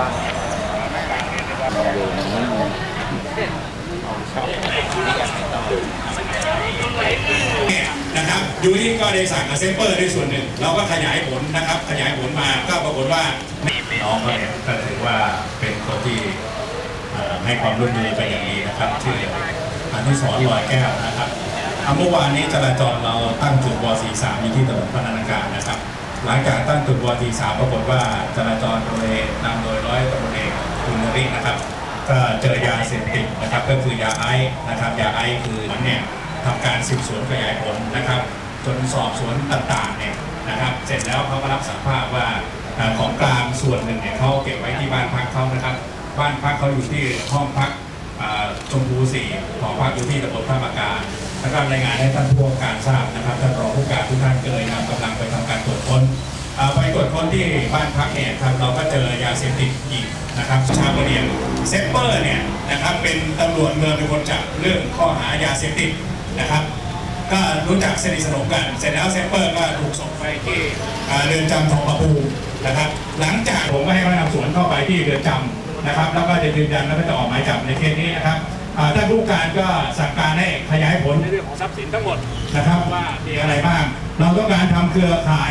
บ้างลองดูนะนะครับยูนี่ก็ได้สั่งกับเซฟเปอร์ด้วยส่วนหนึ่งเราก็ขยายผลนะครับ ขยายผลมาก็ปรากฏว่าน้องเขาเนี่ยก็ถือว่าเป็นคนที่ให้ความร่วมมือไปอย่างดีนะครับชื่ออนุสรณ์ลอยแก้วนะครับเมื่อวานนี้จราจรเราตั้งจุดว 43 อยู่ที่ถนนพนันการนะครับ หลังจากตั้งจุดว43ปรากฏว่าจราจรบริเวณนำโดยร้อยตำรวจเอกคุณนรินะครับ ก็เจอยาเสพติดนะครับก็คือยาไอซ์นะครับยาไอซ์คือเนี่ยทำการสืบสวนขยายผลนะครับ จนสอบสวนต่างๆเนี่ยนะครับ เสร็จแล้วเขาก็รับสารภาพว่าของกลางส่วนหนึ่งเนี่ยเขาเก็บไว้ที่บ้านพักเขานะครับ บ้านพักเขาอยู่ที่ห้องพักชมพูสี่หอพักอยู่ที่ตำบลท่ามะกาแล้วก็รายงานให้ท่านผู้ว่าการทราบนะครับท่านรองผู้การทุกท่านเลยนำกำลังไปทำ วจค้นที่บ้านพักเนี่ยครับเราก็เจอยาเสพติดอีกนะครับชาวเรียนเซปเปอร์เนี่ยนะครับเป็นตำรวจเมืองเป็นคนจับเรื่องข้อหายาเสพติดนะครับ ก็รู้จักสนิทสนมกัน เสร็จแล้วเซปเปอร์ก็ถูกส่งไปที่เรือนจำทองประภูนะครับ หลังจากผมก็ให้พนักงานสวนเข้าไปที่เรือนจำนะครับ แล้วก็จะยืนยันแล้วก็จะออกหมายจับในเคสนี้นะครับท่านผู้การก็สั่งการให้ขยายผลในเรื่องของทรัพย์สินทั้งหมดนะครับว่ามีอะไรบ้าง เราต้องการทำเครือข่าย